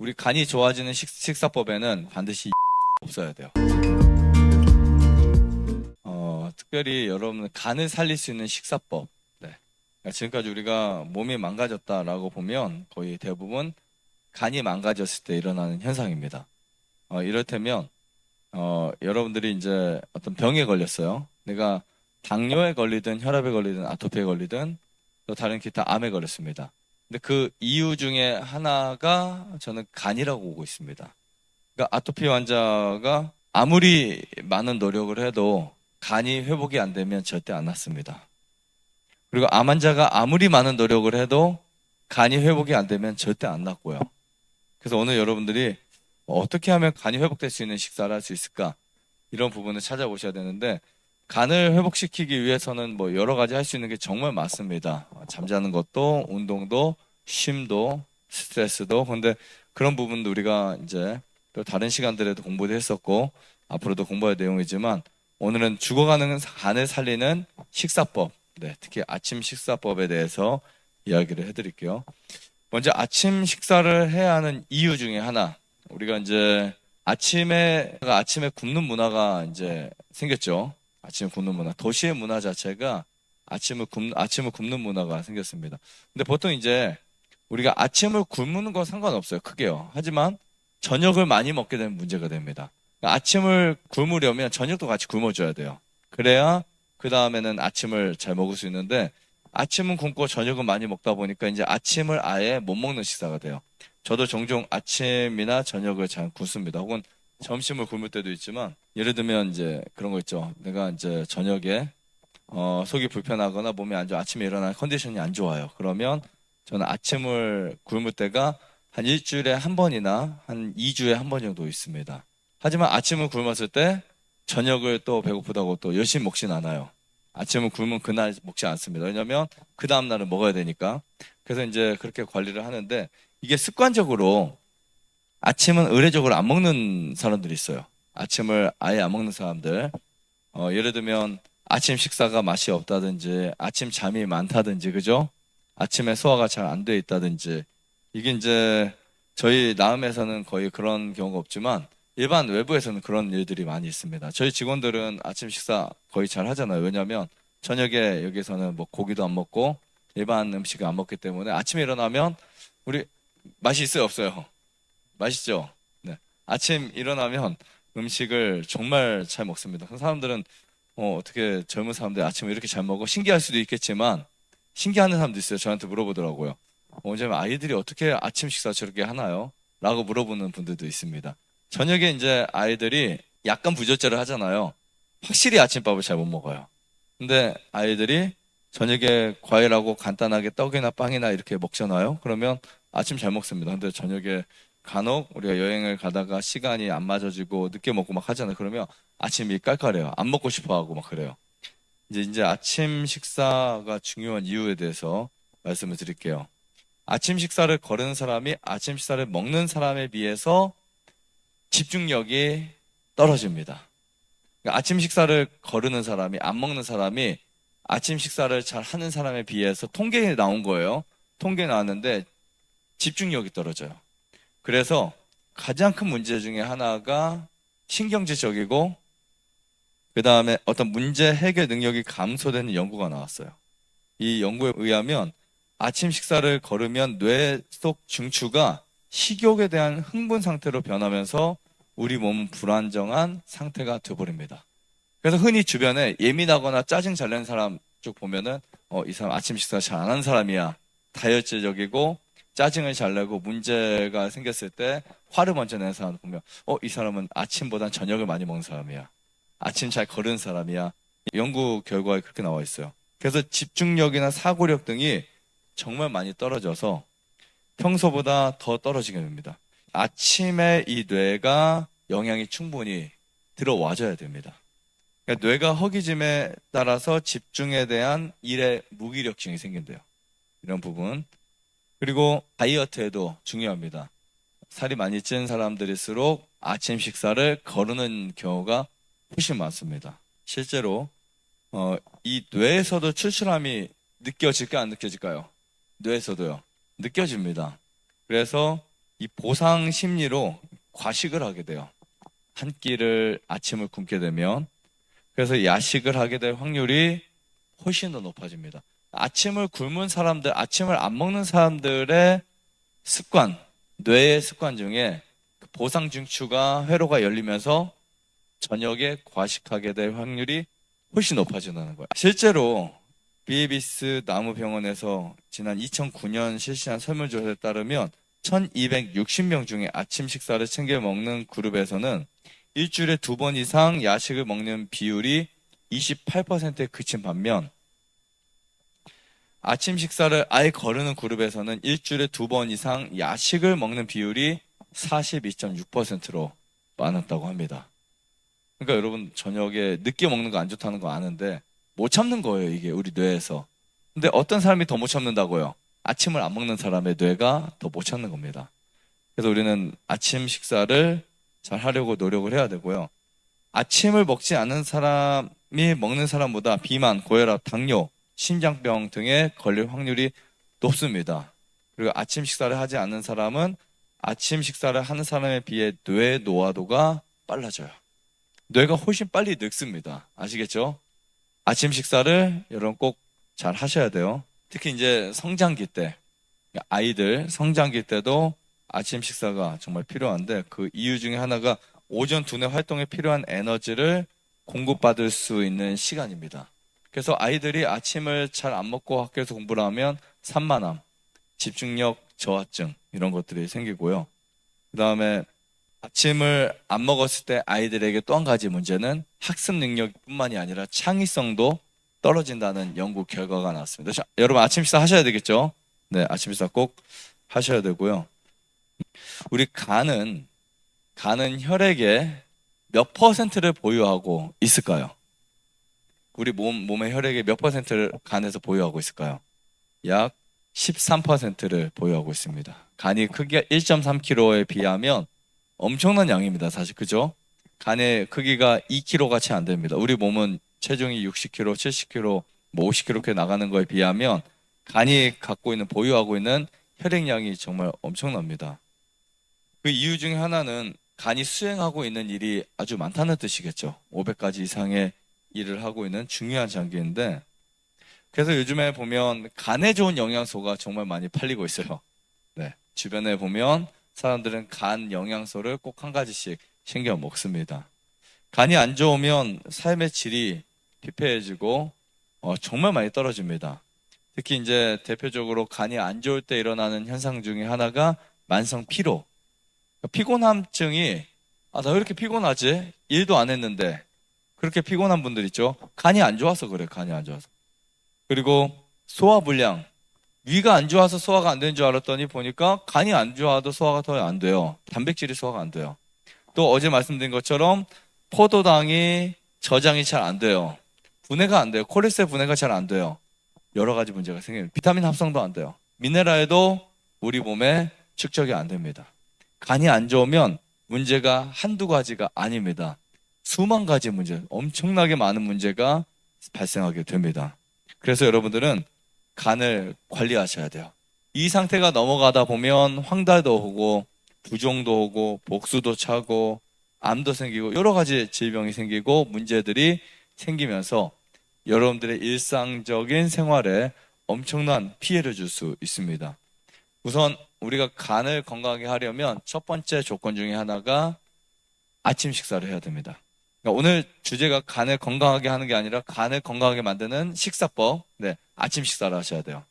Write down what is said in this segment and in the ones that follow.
우리 간이 좋아지는 식, 식사법에는 반드시 없어야 돼요. 어, 특별히 여러분 간을 살릴 수 있는 식사법. 네. 그러니까 지금까지 우리가 몸이 망가졌다라고 보면 거의 대부분 간이 망가졌을 때 일어나는 현상입니다. 어, 이를테면 어, 여러분들이 이제 어떤 병에 걸렸어요. 내가 당뇨에 걸리든 혈압에 걸리든 아토피에 걸리든 또 다른 기타 암에 걸렸습니다. 근데 그 이유 중에 하나가 저는 간이라고 보고 있습니다. 그러니까 아토피 환자가 아무리 많은 노력을 해도 간이 회복이 안 되면 절대 안 낫습니다. 그리고 암 환자가 아무리 많은 노력을 해도 간이 회복이 안 되면 절대 안 낫고요. 그래서 오늘 여러분들이 어떻게 하면 간이 회복될 수 있는 식사를 할 수 있을까? 이런 부분을 찾아보셔야 되는데 간을 회복시키기 위해서는 뭐 여러 가지 할 수 있는 게 정말 많습니다. 어, 잠자는 것도 운동도 쉼도 스트레스도 근데 그런 부분도 우리가 이제 또 다른 시간들에도 공부도 했었고 앞으로도 공부할 내용이지만 오늘은 죽어가는 간을 살리는 식사법, 네, 특히 아침 식사법에 대해서 이야기를 해드릴게요. 먼저 아침 식사를 해야 하는 이유 중에 하나, 우리가 이제 아침에 아침에 굶는 문화가 이제 생겼죠. 아침에 굶는 문화. 도시의 문화 자체가 아침을 굶 아침을 굶는 문화가 생겼습니다. 근데 보통 이제 우리가 아침을 굶는 건 상관없어요. 크게요. 하지만 저녁을 많이 먹게 되면 문제가 됩니다. 그러니까 아침을 굶으려면 저녁도 같이 굶어줘야 돼요. 그래야 그 다음에는 아침을 잘 먹을 수 있는데 아침은 굶고 저녁은 많이 먹다 보니까 이제 아침을 아예 못 먹는 식사가 돼요. 저도 종종 아침이나 저녁을 잘 굶습니다. 혹은 점심을 굶을 때도 있지만 예를 들면 이제 그런 거 있죠. 내가 이제 저녁에 어, 속이 불편하거나 몸이 안 좋아 아침에 일어나 컨디션이 안 좋아요. 그러면 저는 아침을 굶을 때가 한 일주일에 한 번이나 한 2주에 한 번 정도 있습니다. 하지만 아침을 굶었을 때 저녁을 또 배고프다고 또 열심히 먹진 않아요. 아침을 굶으면 그날 먹지 않습니다. 왜냐면 그 다음날은 먹어야 되니까. 그래서 이제 그렇게 관리를 하는데 이게 습관적으로 아침은 의례적으로 안 먹는 사람들이 있어요. 아침을 아예 안 먹는 사람들. 어, 예를 들면 아침 식사가 맛이 없다든지 아침 잠이 많다든지 그죠? 아침에 소화가 잘 안 돼 있다든지 이게 이제 저희 나음에서는 거의 그런 경우가 없지만 일반 외부에서는 그런 일들이 많이 있습니다. 저희 직원들은 아침 식사 거의 잘 하잖아요. 왜냐하면 저녁에 여기서는 뭐 고기도 안 먹고 일반 음식을 안 먹기 때문에 아침에 일어나면 우리 맛이 있어요 없어요? 맛있죠? 네. 아침 일어나면 음식을 정말 잘 먹습니다. 그 사람들은 어, 어떻게 젊은 사람들이 아침에 이렇게 잘 먹어? 신기할 수도 있겠지만 신기하는 사람도 있어요. 저한테 물어보더라고요. 왜냐면 아이들이 어떻게 아침 식사 저렇게 하나요? 라고 물어보는 분들도 있습니다. 저녁에 이제 아이들이 약간 부조절을 하잖아요. 확실히 아침밥을 잘 못 먹어요. 근데 아이들이 저녁에 과일하고 간단하게 떡이나 빵이나 이렇게 먹잖아요. 그러면 아침 잘 먹습니다. 근데 저녁에 간혹 우리가 여행을 가다가 시간이 안 맞아지고 늦게 먹고 막 하잖아요. 그러면 아침이 깔깔해요. 안 먹고 싶어 하고 막 그래요. 이제 이제 아침 식사가 중요한 이유에 대해서 말씀을 드릴게요. 아침 식사를 거르는 사람이 아침 식사를 먹는 사람에 비해서 집중력이 떨어집니다. 그러니까 아침 식사를 거르는 사람이 안 먹는 사람이 아침 식사를 잘 하는 사람에 비해서 통계에 나온 거예요. 통계에 나왔는데 집중력이 떨어져요. 그래서 가장 큰 문제 중에 하나가 신경질적이고 그 다음에 어떤 문제 해결 능력이 감소되는 연구가 나왔어요. 이 연구에 의하면 아침 식사를 거르면 뇌 속 중추가 식욕에 대한 흥분 상태로 변하면서 우리 몸은 불안정한 상태가 되어버립니다. 그래서 흔히 주변에 예민하거나 짜증 잘 내는 사람 쭉 보면은 어, 이 사람 아침 식사 잘안 하는 사람이야. 다혈질적이고 짜증을 잘 내고 문제가 생겼을 때 화를 먼저 내는 사람 보면 어, 이 사람은 아침보단 저녁을 많이 먹는 사람이야. 아침 잘 거르는 사람이야. 연구 결과에 그렇게 나와 있어요. 그래서 집중력이나 사고력 등이 정말 많이 떨어져서 평소보다 더 떨어지게 됩니다. 아침에 이 뇌가 영양이 충분히 들어와줘야 됩니다. 그러니까 뇌가 허기짐에 따라서 집중에 대한 일의 무기력증이 생긴대요. 이런 부분. 그리고 다이어트에도 중요합니다. 살이 많이 찐 사람들일수록 아침 식사를 거르는 경우가 훨씬 많습니다. 실제로 어, 이 뇌에서도 출출함이 느껴질까 안 느껴질까요? 뇌에서도요. 느껴집니다. 그래서 이 보상 심리로 과식을 하게 돼요. 한 끼를 아침을 굶게 되면 그래서 야식을 하게 될 확률이 훨씬 더 높아집니다. 아침을 굶은 사람들, 아침을 안 먹는 사람들의 습관, 뇌의 습관 중에 그 보상 중추가 회로가 열리면서 저녁에 과식하게 될 확률이 훨씬 높아진다는 거예요. 실제로 비에비스 나무병원에서 지난 2009년 실시한 설문조사에 따르면 1260명 중에 아침 식사를 챙겨 먹는 그룹에서는 일주일에 두 번 이상 야식을 먹는 비율이 28%에 그친 반면 아침 식사를 아예 거르는 그룹에서는 일주일에 두 번 이상 야식을 먹는 비율이 42.6%로 많았다고 합니다. 그러니까 여러분 저녁에 늦게 먹는 거 안 좋다는 거 아는데 못 참는 거예요, 이게 우리 뇌에서. 근데 어떤 사람이 더 못 참는다고요? 아침을 안 먹는 사람의 뇌가 더 못 참는 겁니다. 그래서 우리는 아침 식사를 잘 하려고 노력을 해야 되고요. 아침을 먹지 않는 사람이 먹는 사람보다 비만, 고혈압, 당뇨, 심장병 등에 걸릴 확률이 높습니다. 그리고 아침 식사를 하지 않는 사람은 아침 식사를 하는 사람에 비해 뇌 노화도가 빨라져요. 뇌가 훨씬 빨리 늙습니다. 아시겠죠? 아침 식사를 여러분 꼭 잘 하셔야 돼요. 특히 이제 성장기 때 아이들 성장기 때도 아침 식사가 정말 필요한데 그 이유 중에 하나가 오전 두뇌 활동에 필요한 에너지를 공급받을 수 있는 시간입니다. 그래서 아이들이 아침을 잘 안 먹고 학교에서 공부를 하면 산만함, 집중력 저하증 이런 것들이 생기고요. 그 다음에 아침을 안 먹었을 때 아이들에게 또 한 가지 문제는 학습 능력뿐만이 아니라 창의성도 떨어진다는 연구 결과가 나왔습니다. 자, 여러분 아침 식사 하셔야 되겠죠? 네, 아침 식사 꼭 하셔야 되고요. 우리 간은 간은 혈액의 몇 퍼센트를 보유하고 있을까요? 우리 몸 몸의 혈액의 몇 퍼센트를 간에서 보유하고 있을까요? 약 13%를 보유하고 있습니다. 간이 크기가 1.3kg에 비하면 엄청난 양입니다. 사실 그죠? 간의 크기가 2kg 채안 됩니다. 우리 몸은 체중이 60kg, 70kg, 뭐 50kg 이렇게 나가는 거에 비하면 간이 갖고 있는 보유하고 있는 혈액량이 정말 엄청납니다. 그 이유 중에 하나는 간이 수행하고 있는 일이 아주 많다는 뜻이겠죠. 500가지 이상의 일을 하고 있는 중요한 장기인데 그래서 요즘에 보면 간에 좋은 영양소가 정말 많이 팔리고 있어요. 네. 주변에 보면 사람들은 간 영양소를 꼭 한 가지씩 챙겨 먹습니다. 간이 안 좋으면 삶의 질이 피폐해지고 어, 정말 많이 떨어집니다. 특히 이제 대표적으로 간이 안 좋을 때 일어나는 현상 중에 하나가 만성 피로. 피곤함증이 아, 나 왜 이렇게 피곤하지? 일도 안 했는데 그렇게 피곤한 분들 있죠. 간이 안 좋아서 그래. 간이 안 좋아서. 그리고 소화 불량. 위가 안 좋아서 소화가 안 되는 줄 알았더니 보니까 간이 안 좋아도 소화가 더 안 돼요. 단백질이 소화가 안 돼요. 또 어제 말씀드린 것처럼 포도당이 저장이 잘 안 돼요. 분해가 안 돼요. 콜레스테롤 분해가 잘 안 돼요. 여러 가지 문제가 생깁니다. 비타민 합성도 안 돼요. 미네랄도 우리 몸에 축적이 안 됩니다. 간이 안 좋으면 문제가 한두 가지가 아닙니다. 수만 가지 문제, 엄청나게 많은 문제가 발생하게 됩니다. 그래서 여러분들은 간을 관리하셔야 돼요. 이 상태가 넘어가다 보면 황달도 오고 부종도 오고 복수도 차고 암도 생기고 여러 가지 질병이 생기고 문제들이 생기면서 여러분들의 일상적인 생활에 엄청난 피해를 줄 수 있습니다. 우선 우리가 간을 건강하게 하려면 첫 번째 조건 중에 하나가 아침 식사를 해야 됩니다. 그러니까 오늘 주제가 간을 건강하게 하는 게 아니라 간을 건강하게 만드는 식사법. 네, 아침 식사를 하셔야 돼요.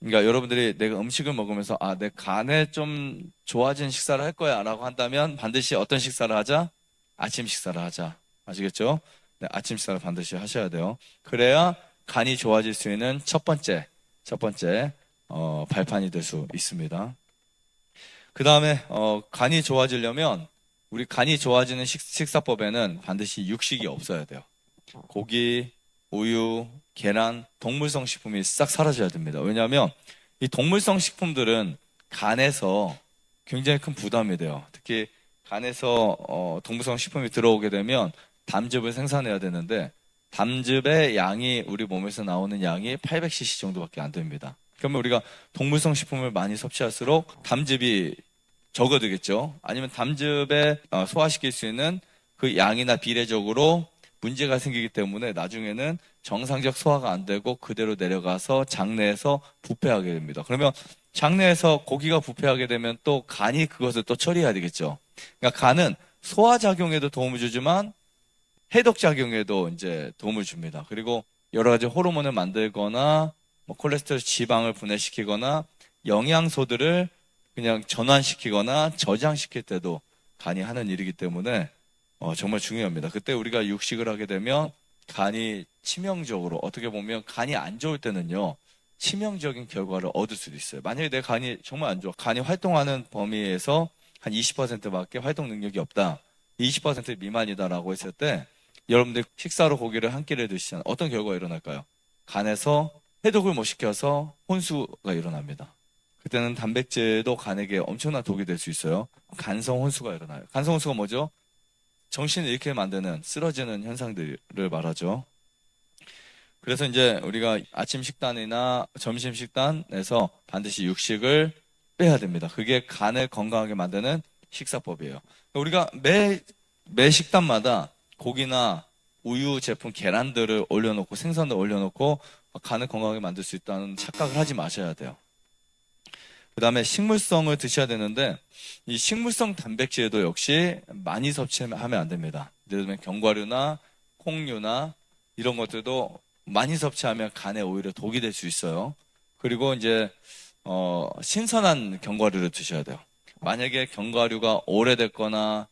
그러니까 여러분들이 내가 음식을 먹으면서 아, 내 간에 좀 좋아진 식사를 할 거야라고 한다면 반드시 어떤 식사를 하자? 아침 식사를 하자. 아시겠죠? 네, 아침 식사를 반드시 하셔야 돼요. 그래야 간이 좋아질 수 있는 첫 번째, 첫 번째 어, 발판이 될 수 있습니다. 그 다음에 어, 간이 좋아지려면 우리 간이 좋아지는 식, 식사법에는 반드시 육식이 없어야 돼요. 고기, 우유, 계란, 동물성 식품이 싹 사라져야 됩니다. 왜냐하면 이 동물성 식품들은 간에서 굉장히 큰 부담이 돼요. 특히 간에서 어, 동물성 식품이 들어오게 되면 담즙을 생산해야 되는데 담즙의 양이 우리 몸에서 나오는 양이 800cc 정도밖에 안 됩니다. 그러면 우리가 동물성 식품을 많이 섭취할수록 담즙이 적어두겠죠. 아니면 담즙에 어, 소화시킬 수 있는 그 양이나 비례적으로 문제가 생기기 때문에 나중에는 정상적 소화가 안 되고 그대로 내려가서 장내에서 부패하게 됩니다. 그러면 장내에서 고기가 부패하게 되면 또 간이 그것을 또 처리해야 되겠죠. 그러니까 간은 소화 작용에도 도움을 주지만 해독 작용에도 이제 도움을 줍니다. 그리고 여러 가지 호르몬을 만들거나 뭐 콜레스테롤 지방을 분해시키거나 영양소들을 그냥 전환시키거나 저장시킬 때도 간이 하는 일이기 때문에 어, 정말 중요합니다. 그때 우리가 육식을 하게 되면 간이 치명적으로 어떻게 보면 간이 안 좋을 때는요 치명적인 결과를 얻을 수도 있어요. 만약에 내 간이 정말 안 좋아, 간이 활동하는 범위에서 한 20%밖에 활동 능력이 없다, 20% 미만이다라고 했을 때 여러분들 식사로 고기를 한 끼를 드시면 어떤 결과가 일어날까요? 간에서 해독을 못 시켜서 혼수가 일어납니다. 그때는 단백질도 간에게 엄청난 독이 될 수 있어요. 간성 혼수가 일어나요. 간성 혼수가 뭐죠? 정신을 잃게 만드는 쓰러지는 현상들을 말하죠. 그래서 이제 우리가 아침 식단이나 점심 식단에서 반드시 육식을 빼야 됩니다. 그게 간을 건강하게 만드는 식사법이에요. 우리가 매, 매 식단마다 고기나 우유 제품, 계란들을 올려놓고 생선을 올려놓고 간을 건강하게 만들 수 있다는 착각을 하지 마셔야 돼요. 그 다음에 식물성을 드셔야 되는데 이 식물성 단백질도 역시 많이 섭취하면 안 됩니다. 예를 들면 견과류나 콩류나 이런 것들도 많이 섭취하면 간에 오히려 독이 될 수 있어요. 그리고 이제 어, 신선한 견과류를 드셔야 돼요. 만약에 견과류가 오래됐거나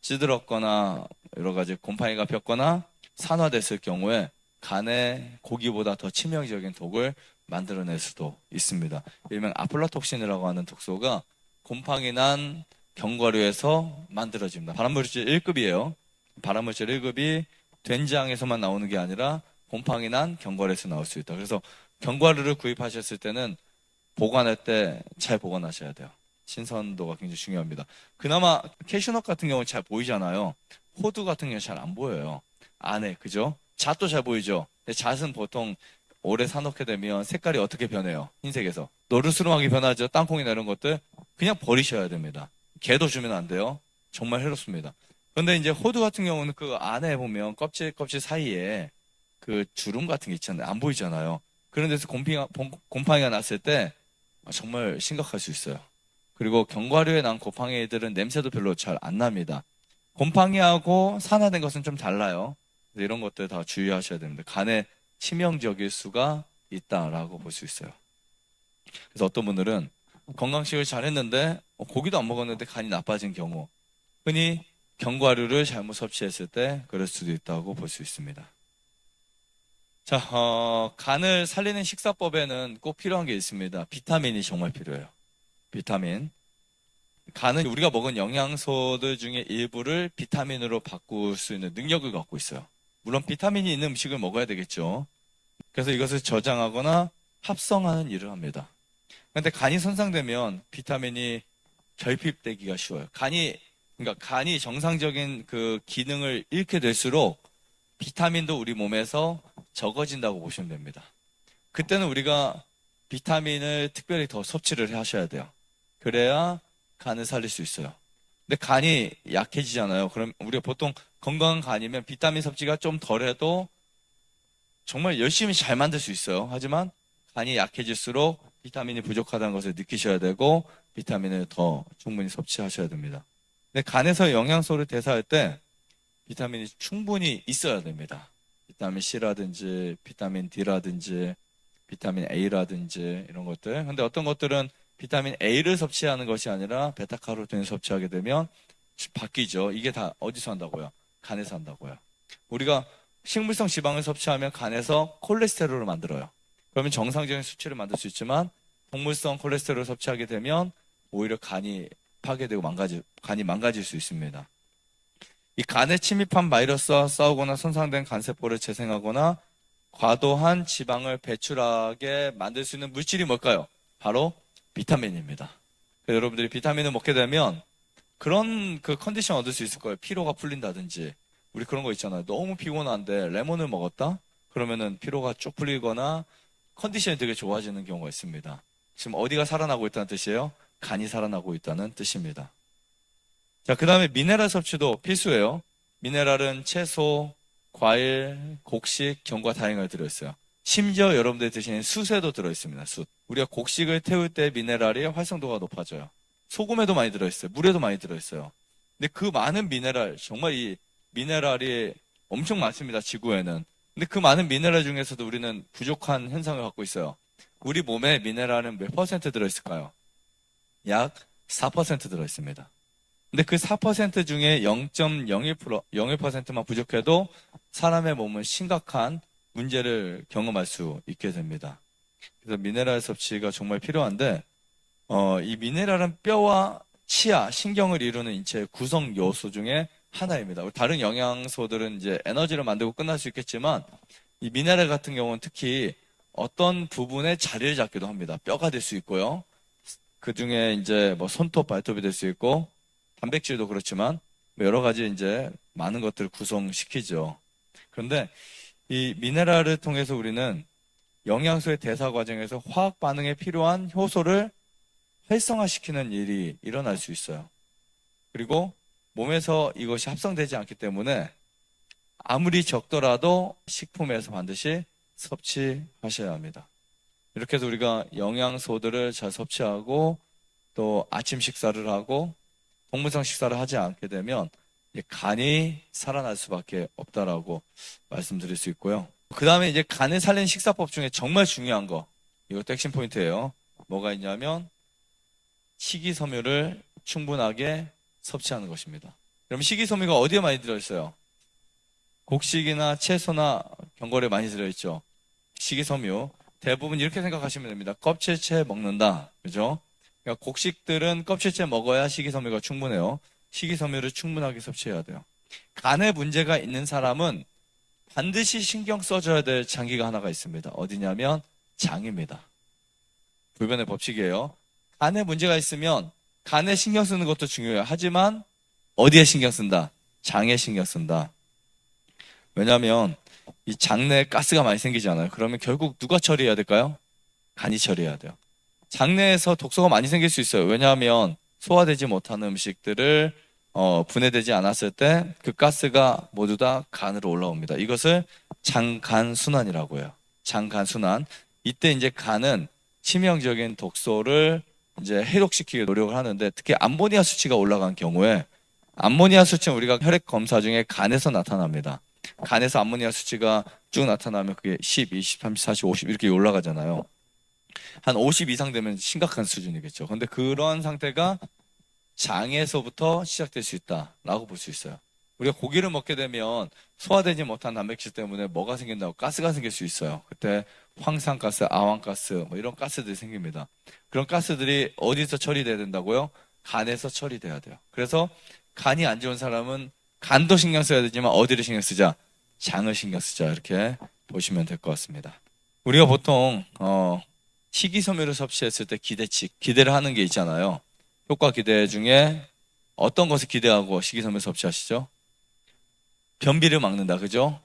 찌들었거나 여러 가지 곰팡이가 폈거나 산화됐을 경우에 간에 고기보다 더 치명적인 독을 만들어낼 수도 있습니다. 일명 아플라톡신이라고 하는 독소가 곰팡이 난 견과류에서 만들어집니다. 발암물질 1급이에요. 발암물질 1급이 된장에서만 나오는 게 아니라 곰팡이 난 견과류에서 나올 수 있다. 그래서 견과류를 구입하셨을 때는 보관할 때 잘 보관하셔야 돼요. 신선도가 굉장히 중요합니다. 그나마 캐슈넛 같은 경우는 잘 보이잖아요. 호두 같은 경우는 잘 안 보여요. 안에, 그죠? 잣도 잘 보이죠? 근데 잣은 보통 오래 사놓게 되면 색깔이 어떻게 변해요? 흰색에서. 노르스름하게 변하죠? 땅콩이나 이런 것들. 그냥 버리셔야 됩니다. 개도 주면 안 돼요. 정말 해롭습니다. 그런데 이제 호두 같은 경우는 그 안에 보면 껍질 껍질 사이에 그 주름 같은 게 있잖아요. 안 보이잖아요. 그런 데서 곰팡이가, 곰팡이가 났을 때 정말 심각할 수 있어요. 그리고 견과류에 난 곰팡이들은 냄새도 별로 잘 안 납니다. 곰팡이하고 산화된 것은 좀 달라요. 이런 것들 다 주의하셔야 됩니다. 간에 치명적일 수가 있다라고 볼 수 있어요. 그래서 어떤 분들은 건강식을 잘 했는데 어, 고기도 안 먹었는데 간이 나빠진 경우 흔히 견과류를 잘못 섭취했을 때 그럴 수도 있다고 볼 수 있습니다. 자, 어, 간을 살리는 식사법에는 꼭 필요한 게 있습니다. 비타민이 정말 필요해요. 비타민. 간은 우리가 먹은 영양소들 중에 일부를 비타민으로 바꿀 수 있는 능력을 갖고 있어요. 물론 비타민이 있는 음식을 먹어야 되겠죠. 그래서 이것을 저장하거나 합성하는 일을 합니다. 근데 간이 손상되면 비타민이 결핍되기가 쉬워요. 간이 그러니까 간이 정상적인 그 기능을 잃게 될수록 비타민도 우리 몸에서 적어진다고 보시면 됩니다. 그때는 우리가 비타민을 특별히 더 섭취를 하셔야 돼요. 그래야 간을 살릴 수 있어요. 근데 간이 약해지잖아요. 그럼 우리가 보통 건강한 간이면 비타민 섭취가 좀 덜해도 정말 열심히 잘 만들 수 있어요. 하지만 간이 약해질수록 비타민이 부족하다는 것을 느끼셔야 되고 비타민을 더 충분히 섭취하셔야 됩니다. 근데 간에서 영양소를 대사할 때 비타민이 충분히 있어야 됩니다. 비타민 C라든지 비타민 D라든지 비타민 A라든지 이런 것들. 근데 어떤 것들은 비타민 A를 섭취하는 것이 아니라 베타카로틴을 섭취하게 되면 바뀌죠. 이게 다 어디서 한다고요? 간에서 한다고요. 우리가 식물성 지방을 섭취하면 간에서 콜레스테롤을 만들어요. 그러면 정상적인 수치를 만들 수 있지만 동물성 콜레스테롤을 섭취하게 되면 오히려 간이 파괴되고 망가질 간이 망가질 수 있습니다. 이 간에 침입한 바이러스와 싸우거나 손상된 간세포를 재생하거나 과도한 지방을 배출하게 만들 수 있는 물질이 뭘까요? 바로 비타민입니다. 여러분들이 비타민을 먹게 되면 그런 그 컨디션 얻을 수 있을 거예요. 피로가 풀린다든지. 우리 그런 거 있잖아요. 너무 피곤한데 레몬을 먹었다? 그러면은 피로가 쭉 풀리거나 컨디션이 되게 좋아지는 경우가 있습니다. 지금 어디가 살아나고 있다는 뜻이에요? 간이 살아나고 있다는 뜻입니다. 자, 그 다음에 미네랄 섭취도 필수예요. 미네랄은 채소, 과일, 곡식, 견과 다양하게 들어있어요. 심지어 여러분들이 드시는 숯에도 들어있습니다. 숯. 우리가 곡식을 태울 때 미네랄이 활성도가 높아져요. 소금에도 많이 들어있어요. 물에도 많이 들어있어요. 근데 그 많은 미네랄, 정말 이 미네랄이 엄청 많습니다. 지구에는. 근데 그 많은 미네랄 중에서도 우리는 부족한 현상을 갖고 있어요. 우리 몸에 미네랄은 몇 퍼센트 들어있을까요? 약 4% 들어있습니다. 근데 그 4% 중에 0.01% 01%만 부족해도 사람의 몸은 심각한 문제를 경험할 수 있게 됩니다. 그래서 미네랄 섭취가 정말 필요한데 어, 이 미네랄은 뼈와 치아, 신경을 이루는 인체의 구성 요소 중에 하나입니다. 다른 영양소들은 이제 에너지를 만들고 끝날 수 있겠지만 이 미네랄 같은 경우는 특히 어떤 부분에 자리를 잡기도 합니다. 뼈가 될 수 있고요. 그 중에 이제 뭐 손톱, 발톱이 될 수 있고 단백질도 그렇지만 뭐 여러 가지 이제 많은 것들을 구성시키죠. 그런데 이 미네랄을 통해서 우리는 영양소의 대사 과정에서 화학 반응에 필요한 효소를 활성화시키는 일이 일어날 수 있어요. 그리고 몸에서 이것이 합성되지 않기 때문에 아무리 적더라도 식품에서 반드시 섭취하셔야 합니다. 이렇게 해서 우리가 영양소들을 잘 섭취하고 또 아침 식사를 하고 동물성 식사를 하지 않게 되면 간이 살아날 수밖에 없다라고 말씀드릴 수 있고요. 그 다음에 이제 간을 살리는 식사법 중에 정말 중요한 거 이것도 핵심 포인트예요. 뭐가 있냐면 식이섬유를 충분하게 섭취하는 것입니다. 그럼 식이섬유가 어디에 많이 들어있어요? 곡식이나 채소나 견과류에 많이 들어있죠. 식이섬유 대부분 이렇게 생각하시면 됩니다. 껍질째 먹는다, 그죠? 그러니까 곡식들은 껍질째 먹어야 식이섬유가 충분해요. 식이섬유를 충분하게 섭취해야 돼요. 간에 문제가 있는 사람은 반드시 신경 써줘야 될 장기가 하나가 있습니다. 어디냐면 장입니다. 불변의 법칙이에요. 간에 문제가 있으면 간에 신경 쓰는 것도 중요해요. 하지만 어디에 신경 쓴다? 장에 신경 쓴다. 왜냐하면 이 장내에 가스가 많이 생기잖아요. 그러면 결국 누가 처리해야 될까요? 간이 처리해야 돼요. 장내에서 독소가 많이 생길 수 있어요. 왜냐하면 소화되지 못하는 음식들을 어, 분해되지 않았을 때 그 가스가 모두 다 간으로 올라옵니다. 이것을 장간 순환이라고 해요. 장간 순환. 이때 이제 간은 치명적인 독소를 이제 해독시키기 노력을 하는데 특히 암모니아 수치가 올라간 경우에 암모니아 수치는 우리가 혈액 검사 중에 간에서 나타납니다. 간에서 암모니아 수치가 쭉 나타나면 그게 10, 20, 30, 40, 50 이렇게 올라가잖아요. 한 50 이상 되면 심각한 수준이겠죠. 근데 그런 상태가 장에서부터 시작될 수 있다라고 볼 수 있어요. 우리가 고기를 먹게 되면 소화되지 못한 단백질 때문에 뭐가 생긴다고 가스가 생길 수 있어요. 그때 황산가스, 아황가스 뭐 이런 가스들이 생깁니다. 그런 가스들이 어디서 처리돼야 된다고요? 간에서 처리돼야 돼요. 그래서 간이 안 좋은 사람은 간도 신경 써야 되지만 어디를 신경 쓰자? 장을 신경 쓰자 이렇게 보시면 될 것 같습니다. 우리가 보통 어, 식이섬유를 섭취했을 때 기대치, 기대를 하는 게 있잖아요. 효과 기대 중에 어떤 것을 기대하고 식이섬유 섭취하시죠? 변비를 막는다, 그죠?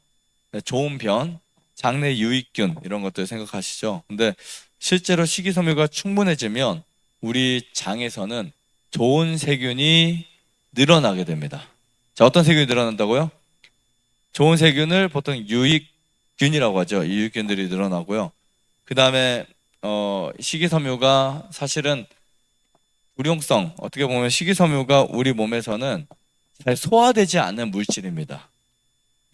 네, 좋은 변, 장내 유익균 이런 것들 생각하시죠? 근데 실제로 식이섬유가 충분해지면 우리 장에서는 좋은 세균이 늘어나게 됩니다. 자, 어떤 세균이 늘어난다고요? 좋은 세균을 보통 유익균이라고 하죠. 이 유익균들이 늘어나고요. 그 다음에 어, 식이섬유가 사실은 불용성 어떻게 보면 식이섬유가 우리 몸에서는 잘 소화되지 않는 물질입니다.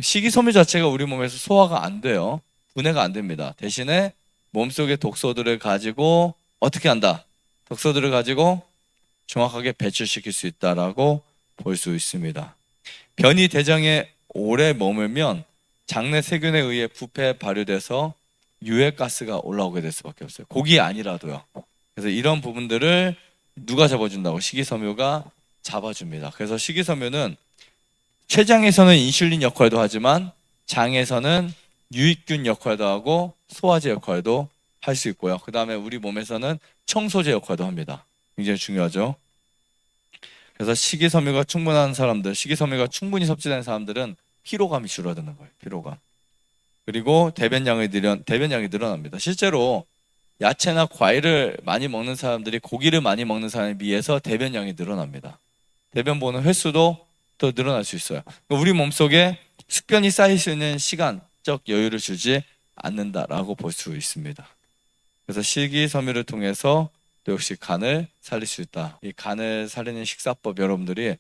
식이섬유 자체가 우리 몸에서 소화가 안 돼요. 분해가 안 됩니다. 대신에 몸속의 독소들을 가지고 어떻게 한다? 독소들을 가지고 정확하게 배출시킬 수 있다라고 볼 수 있습니다. 변이 대장에 오래 머물면 장내 세균에 의해 부패 발효돼서 유해 가스가 올라오게 될 수밖에 없어요. 고기 아니라도요. 그래서 이런 부분들을 누가 잡아준다고? 식이섬유가 잡아줍니다. 그래서 식이섬유는 췌장에서는 인슐린 역할도 하지만 장에서는 유익균 역할도 하고 소화제 역할도 할 수 있고요. 그 다음에 우리 몸에서는 청소제 역할도 합니다. 굉장히 중요하죠. 그래서 식이섬유가 충분한 사람들, 식이섬유가 충분히 섭취된 사람들은 피로감이 줄어드는 거예요. 피로감. 그리고 대변량이 늘어 대변량이 늘어납니다. 실제로 야채나 과일을 많이 먹는 사람들이 고기를 많이 먹는 사람에 비해서 대변량이 늘어납니다. 대변 보는 횟수도 더 늘어날 수 있어요. 우리 몸속에 숙변이 쌓일 수 있는 시간적 여유를 주지 않는다라고 볼 수 있습니다. 그래서 식이섬유를 통해서 또 역시 간을 살릴 수 있다. 이 간을 살리는 식사법 여러분들이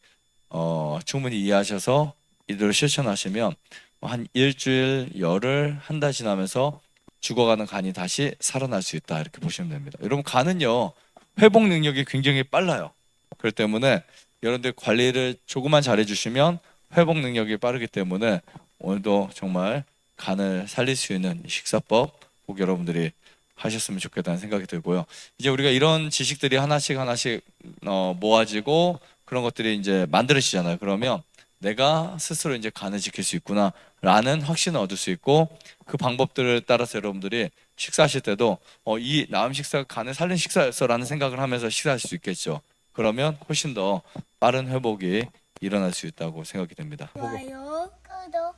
어, 충분히 이해하셔서 이대로 실천하시면 한 일주일, 열흘, 한 달 지나면서 죽어가는 간이 다시 살아날 수 있다 이렇게 보시면 됩니다. 여러분 간은요 회복 능력이 굉장히 빨라요. 그렇기 때문에 여러분들 관리를 조금만 잘해주시면 회복 능력이 빠르기 때문에 오늘도 정말 간을 살릴 수 있는 식사법 꼭 여러분들이 하셨으면 좋겠다는 생각이 들고요. 이제 우리가 이런 지식들이 하나씩 하나씩 어, 모아지고 그런 것들이 이제 만들어지잖아요. 그러면 내가 스스로 이제 간을 지킬 수 있구나라는 확신을 얻을 수 있고 그 방법들을 따라서 여러분들이 식사하실 때도 어, 이 나음 식사가 간을 살린 식사였어라는 생각을 하면서 식사하실 수 있겠죠. 그러면 훨씬 더 빠른 회복이 일어날 수 있다고 생각이 됩니다. 좋아요, 구독.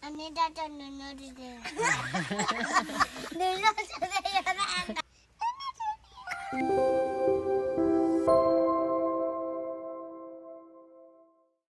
아니다, 저 눌러주세요. 눌러주세요. 눌러주세요.